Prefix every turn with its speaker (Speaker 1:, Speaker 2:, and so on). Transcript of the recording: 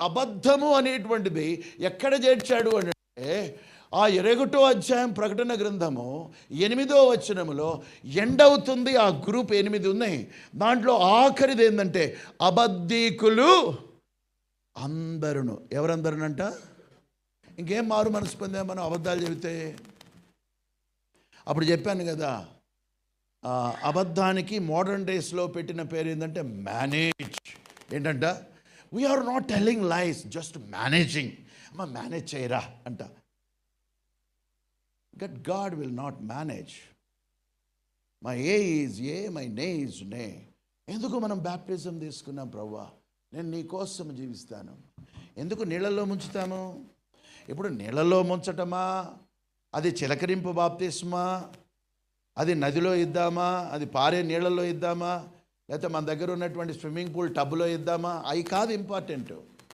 Speaker 1: అబద్ధము అనేటువంటిది ఎక్కడ చేర్చాడు అంటే ఆ ఇరగటో అధ్యాయం ప్రకటన గ్రంథము ఎనిమిదో వచనములో ఎండవుతుంది ఆ గ్రూప్ ఎనిమిది ఉన్నాయి. దాంట్లో ఆఖరిది ఏంటంటే అబద్ధీకులు అందరును. ఎవరందరునంట? ఇంకేం మారు మనసు పొందా మనం అబద్ధాలు చెబితే? అప్పుడు చెప్పాను కదా ఆ, అబద్ధానికి మోడర్న్ డేస్లో పెట్టిన పేరు ఏంటంటే మేనేజ్ ఏంటంటే? We are not telling lies just managing అమ్మ మేనేజ్ చేయరా అంట. Gut God will not manage my A is A my nay is nay ఎందుకు మనం బ్యాప్టిజం తీసుకున్నాం ప్రవ్వా? నేను నీ కోసం జీవిస్తాను. ఎందుకు నీళ్ళల్లో ముంచుతాము ఇప్పుడు నీళ్ళల్లో ముంచటమా? అది చిలకరింపు బాప్తిస్మా? అది నదిలో ఇద్దామా? అది పారే నీళ్ళల్లో ఇద్దామా? లేకపోతే మన దగ్గర ఉన్నటువంటి స్విమ్మింగ్ పూల్ టబ్లో ఇద్దామా? అవి కాదు ఇంపార్టెంట్.